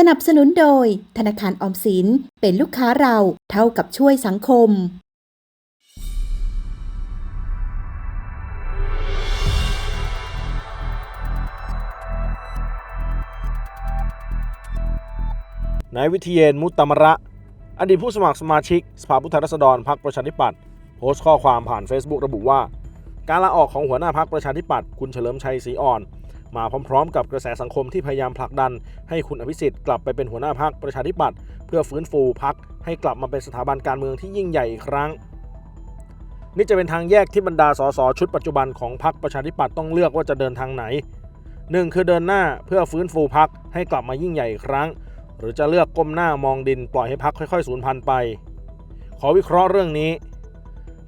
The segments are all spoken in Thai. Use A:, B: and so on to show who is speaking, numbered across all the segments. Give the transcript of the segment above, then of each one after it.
A: สนับสนุนโดย ธนาคารออมสินเป็นลูกค้าเราเท่ากับช่วยสังคม
B: นายวิเทียนมุตตมระ อดีตผู้สมัครสมาชิก สภาผู้แทนราษฎรพรรคประชาธิปัตย์โพสต์ข้อความผ่าน Facebook ระบุว่า การลาออกของหัวหน้าพรรคประชาธิปัตย์คุณเฉลิมชัยศรีอ่อน มาพร้อมๆ กับกระแสสังคมที่พยายามผลักดัน ให้คุณอภิสิทธิ์กลับไปเป็นหัวหน้าพรรคประชาธิปัตย์เพื่อฟื้นฟูพรรคให้กลับมาเป็นสถาบันการเมืองที่ยิ่งใหญ่อีกครั้งนี่จะเป็นทางแยกที่บรรดาสสชุดปัจจุบันของพรรคประชาธิปัตย์ต้องเลือกว่าจะเดินทางไหนหนึ่งคือเดินหน้าเพื่อฟื้นฟูพรรคให้กลับมายิ่งใหญ่อีกครั้ง หรือจะเลือกก้มหน้ามองดินปล่อยให้พักค่อยๆ สูญพันธุ์ไป ขอวิเคราะห์เรื่องนี้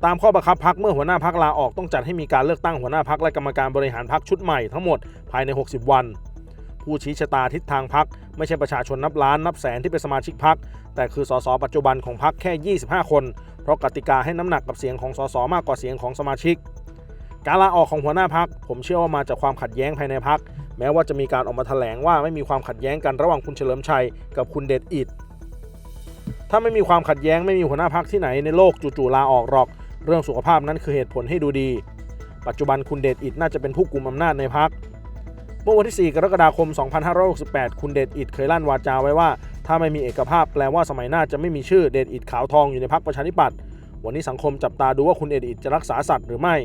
B: ตามข้อบังคับพักเมื่อหัวหน้าพักลาออกต้องจัดให้มีการเลือกตั้งหัวหน้าพักและกรรมการบริหารพักชุดใหม่ทั้งหมดภายใน 60 วัน ผู้ชี้ชะตาทิศทางพักไม่ใช่ประชาชนนับล้านนับแสนที่เป็นสมาชิกพักแต่คือสสปัจจุบันของพักแค่ 25 คน เพราะกติกาให้น้ำหนักกับเสียงของสสมากกว่าเสียงของสมาชิก การลาออกของหัวหน้าพักผมเชื่อว่ามาจากความขัดแย้งภายในพักแม้ว่าจะมีการออกมาแถลงว่าไม่มีความขัดแย้งกันระหว่างคุณเฉลิมชัยกับคุณเดชอิดถ้าไม่มีความขัดแย้งไม่มีหัวหน้าพักที่ไหนในโลกจู่ๆลาออกหรอก เรื่องสุขภาพนั้นคือเหตุผลให้ดูดี ปัจจุบันคุณเดชอิดน่าจะเป็นผู้กุมอำนาจในพัก เมื่อวันที่ 4 กรกฎาคม 2568 คุณเดชอิดเคยลั่นวาจาไว้ว่า ถ้าไม่มีเอกภาพแปลว่าสมัยหน้าจะไม่มีชื่อเดชอิดขาวทองอยู่ในพักประชาธิปัตย์วันนี้สังคมจับตาดูว่าคุณเดชอิดจะรักษาสัตว์หรือไม่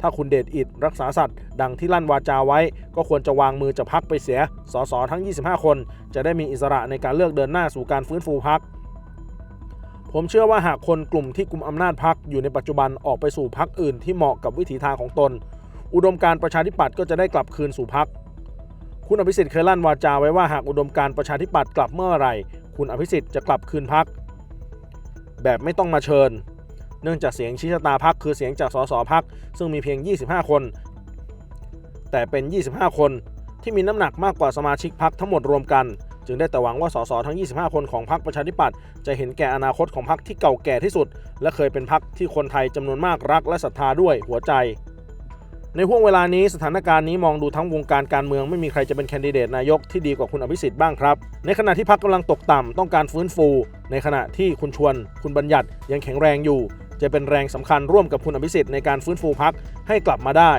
B: ถ้าคุณเดชอิดรักษาสัตว์ ดังที่ลั่นวาจาไว้ ก็ควรจะวางมือจะพักไปเสีย สสทั้ง 25 คน จะได้มีอิสระในการเลือกเดินหน้าสู่การฟื้นฟูพัก ผมเชื่อว่าหากคนกลุ่มที่กลุ่มอำนาจพักอยู่ในปัจจุบันออกไปสู่พักอื่นที่เหมาะกับวิถีทางของตน อุดมการประชาธิปัตย์ก็จะได้กลับคืนสู่พักคุณอภิสิทธิ์เคยลั่นวาจาไว้ว่าหากอุดมการประชาธิปัตย์กลับเมื่อไหร่ คุณอภิสิทธิ์จะกลับคืนพักแบบไม่ต้องมาเชิญ เนื่องจากเสียงชี้ชะตาพักคือเสียงจากสสพักซึ่งมีเพียง 25 คน แต่เป็น 25 คนที่มีน้ำหนักมากกว่าสมาชิกพักทั้งหมดรวมกัน จึงได้แต่หวังว่าสสทั้ง 25 คนของพรรคประชาธิปัตย์จะเห็นแก่อนาคตของพรรคที่เก่าแก่ที่สุด และเคยเป็นพรรคที่คนไทยจำนวนมากรักและศรัทธาด้วยหัวใจ ในห่วงเวลานี้สถานการณ์นี้มองดูทั้งวงการการเมืองไม่มีใครจะเป็นแคนดิเดตนายกที่ดีกว่าคุณอภิสิทธิ์บ้างครับ ในขณะที่พรรคกำลังตกต่ำต้องการฟื้นฟู ในขณะที่คุณชวน คุณบัญญัติยังแข็งแรงอยู่ จะเป็นแรงสำคัญร่วมกับคุณอภิสิทธิ์ในการฟื้นฟูพรรคให้กลับมาได้